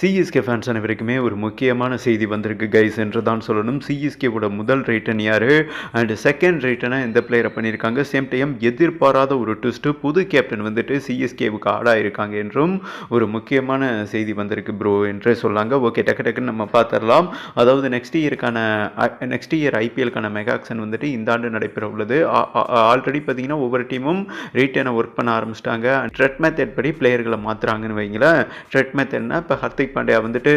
CSK fans அனைவருக்குமே ஒரு முக்கியமான செய்தி வந்திருக்கு கைஸ் என்று தான் சொல்லணும். சிஎஸ்கேவோட முதல் ரைட்டன் யார்? அண்ட் செகண்ட் ரைட்டனாக எந்த பிளேயரை பண்ணியிருக்காங்க சேம் டைம் எதிர்பாராத ஒரு ட்விஸ்ட்டு புது கேப்டன் வந்துட்டு சிஎஸ்கேவுக்கு ஆடாக இருக்காங்க என்றும் ஒரு முக்கியமான செய்தி வந்திருக்கு ப்ரோ என்றே சொல்லாங்க. ஓகே டக்கு டக்குன்னு நம்ம பார்த்துடலாம் அதாவது நெக்ஸ்ட் இயருக்கான நெக்ஸ்ட் இயர் ஐபிஎல்க்கான மெகாக்ஷன் வந்துட்டு இந்த ஆண்டு நடைபெற உள்ளது. ஆல்ரெடி பார்த்தீங்கன்னா ஒவ்வொரு டீமும் ரைட்டனை ஒர்க் பண்ண ஆரம்பிச்சிட்டாங்க. ட்ரெட் மெத்தட் படி பிளேயர்களை மாற்றுறாங்கன்னு வைங்களேன். ட்ரெட் மெத்தட்னா இப்போ ஹர்திக் பாண்டியா வந்துட்டு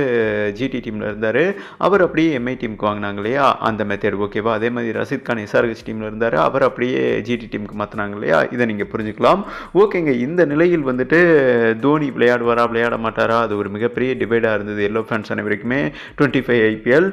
ஜிடி டீமில் இருந்தார். அவர் அப்படியே எம்ஐ டீமுக்கு வாங்கினாங்க இல்லையா? அந்த மெத்தட் ஓகேவா அதே மாதிரி ரஷித் கான் எஸ்ஆர்ஹெச் டீமில் இருந்தார். அவர் அப்படியே ஜிடி டீமுக்கு மாற்றினாங்க இல்லையா? இதை நீங்கள் புரிஞ்சுக்கலாம். ஓகேங்க இந்த நிலையில் வந்துட்டு தோனி விளையாடுவாரா? விளையாட மாட்டாரா? அது ஒரு மிகப்பெரிய டிவைடாக இருந்தது. எல்லோ ஃபேன்ஸ் அனைவருக்குமே டுவெண்ட்டி ஃபைவ் ஐபிஎல்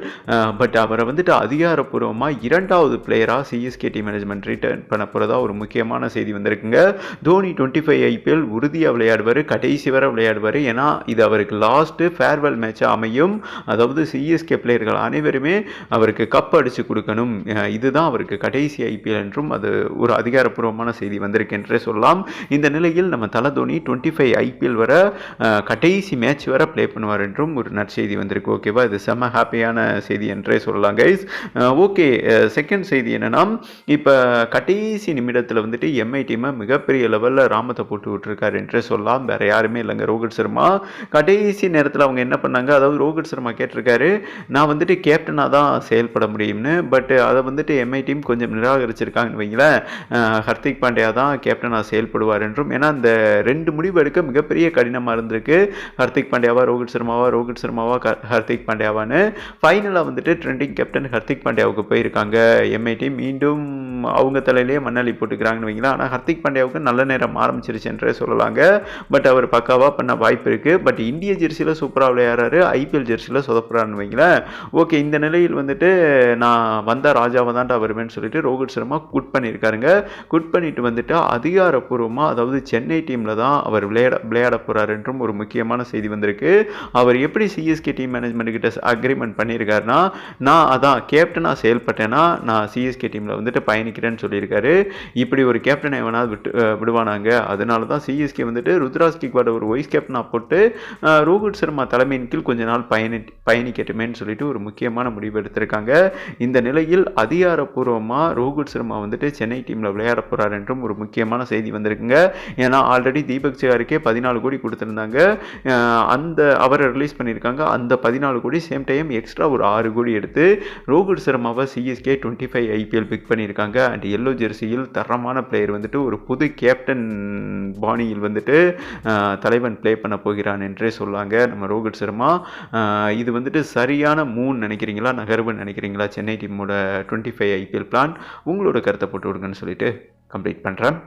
பட் அவரை வந்துட்டு அதிகாரப்பூர்வமாக இரண்டாவது பிளேயராக சிஎஸ்கே டீம் மேனேஜ்மெண்ட் ரிட்டர்ன் பண்ண போகிறதா ஒரு முக்கியமான செய்தி வந்திருக்குங்க. தோனி டுவெண்ட்டி ஃபைவ் ஐபிஎல் உறுதியாக விளையாடுவார். கடைசி வரை விளையாடுவார். ஏன்னா இது அவருக்கு லாஸ்ட்டு ஃபேர்வெல் மேட்சாக அமையும். அதாவது சிஎஸ்கே பிளேயர்கள் அனைவருமே அவருக்கு கப் அடித்து கொடுக்கணும். இதுதான் அவருக்கு கடைசி ஐபிஎல் என்றும் அது ஒரு அதிகாரப்பூர்வமான செய்தி வந்திருக்கு என்றே சொல்லலாம். இந்த நிலையில் நம்ம தலை தோனி டுவெண்ட்டி ஃபைவ் ஐபிஎல் வர கடைசி மேட்ச் வர ப்ளே பண்ணுவார் என்றும் ஒரு நற்செய்தி வந்திருக்கு. ஓகேவா இது செம்ம ஹாப்பியான செய்தி என்றே சொல்லலாம் கைஸ் ஓகே செகண்ட் செய்தி என்னென்னா இப்போ கடைசி நிமிடத்தில் வந்துட்டு எம்ஐ டீமை மிகப்பெரிய லெவலில் ராமத்தை போட்டு விட்டுருக்காரு என்றே சொல்லலாம். வேறு யாருமே இல்லைங்க ரோஹித் சர்மா. கடைசி நேரத்தில் நேரத்தில் அவங்க என்ன பண்ணாங்க அதாவது ரோஹித் சர்மா கேட்டிருக்காரு நான் வந்துட்டு கேப்டனாக தான் செயல்பட முடியும்னு பட் அதை வந்துட்டு எம்ஐ டீம் கொஞ்சம் நிராகரிச்சிருக்காங்கன்னு வைங்களேன். ஹர்திக் பாண்டியா தான் கேப்டனாக செயல்படுவார் என்றும். ஏன்னா அந்த ரெண்டு முடிவு எடுக்க மிகப்பெரிய கடினமாக இருந்திருக்கு. ஹர்திக் பாண்டியாவா ரோஹித் சர்மாவா ரோஹித் சர்மாவா ஹர்திக் பாண்டியாவான்னு. ஃபைனலாக வந்துட்டு ட்ரெண்டிங் கேப்டன் ஹர்திக் பாண்டியாவுக்கு போயிருக்காங்க. எம்ஐ டீம் மீண்டும் அவங்க தலையிலேயே மண்ணாளி போட்டுக்கிறாங்கன்னு வைங்களா ஆனால் ஹர்திக் பாண்டியாவுக்கு நல்ல நேரம் ஆரம்பிச்சிருச்சு என்றே சொல்லலாங்க. பட் அவர் பக்காவாக பண்ண வாய்ப்பு இருக்குது பட் இந்திய ஜெர்சியில் சூப்பராக விளையாடுறாரு. ஐபிஎல் ஜெர்சியில் சொதப்புறான்னு வைங்களேன். ஓகே இந்த நிலையில் வந்துட்டு நான் வந்த ராஜாவை தான்டா வருவேன்னு சொல்லிட்டு ரோஹித் சர்மா குட் பண்ணியிருக்காருங்க. குட் பண்ணிட்டு வந்துட்டு அதிகாரப்பூர்வமாக அதாவது சென்னை டீமில் தான் அவர் விளையாட விளையாட போகிறார் என்றும் ஒரு முக்கியமான செய்தி வந்திருக்கு. அவர் எப்படி சிஎஸ்கே டீம் மேனேஜ்மெண்ட் கிட்ட அக்ரிமெண்ட் பண்ணியிருக்காருனா நான் அதான் கேப்டனாக செயல்பட்டேன்னா நான் சிஎஸ்கே டீமில் வந்துட்டு பயணிக்கிறேன்னு சொல்லியிருக்காரு. இப்படி ஒரு கேப்டனை எவனாவது விட்டு விடுவானாங்க. அதனால தான் சிஎஸ்கே வந்துட்டு ருத்ராஸ் கிக்வாட ஒரு வைஸ் கேப்டனாக போட்டு ரோஹித் சர்மா தலைமையின் கீழ் கொஞ்ச நாள் பயணி பயணிக்கட்டுமேன்னு சொல்லிட்டு ஒரு முக்கியமான முடிவு எடுத்திருக்காங்க. இந்த நிலையில் அதிகாரப்பூர்வமாக ரோஹித் சர்மா வந்துட்டு சென்னை டீமில் விளையாட போகிறார் என்றும் ஒரு முக்கியமான செய்தி வந்திருக்குங்க. ஏன்னா ஆல்ரெடி தீபக் சிகாருக்கே பதினாலு கோடி கொடுத்துருந்தாங்க. அந்த அவரை ரிலீஸ் பண்ணியிருக்காங்க. அந்த பதினாலு கோடி சேம் டைம் எக்ஸ்ட்ரா ஒரு ஆறு கோடி எடுத்து Rohit சர்மாவை CSK twenty five IPL pick பண்ணியிருக்காங்க. அண்ட் எல்லோ ஜெர்சியில் தரமான பிளேயர் வந்துட்டு ஒரு புது கேப்டன் பாணியில் வந்துட்டு தலைவன் ப்ளே பண்ண போகிறான் என்றே சொல்லாங்க. நம்ம ரோஹித் சர்மா. இது வந்துட்டு சரியான மூன் நினைக்கிறீங்களா? நகர்வுன்னு நினைக்கிறீங்களா? சென்னை டீமோட டுவெண்ட்டி ஃபைவ் ஐபிஎல் பிளான் உங்களோட கருத்தை போட்டு விடுங்கன்னு சொல்லிட்டு கம்ப்ளீட் பண்ணுறேன்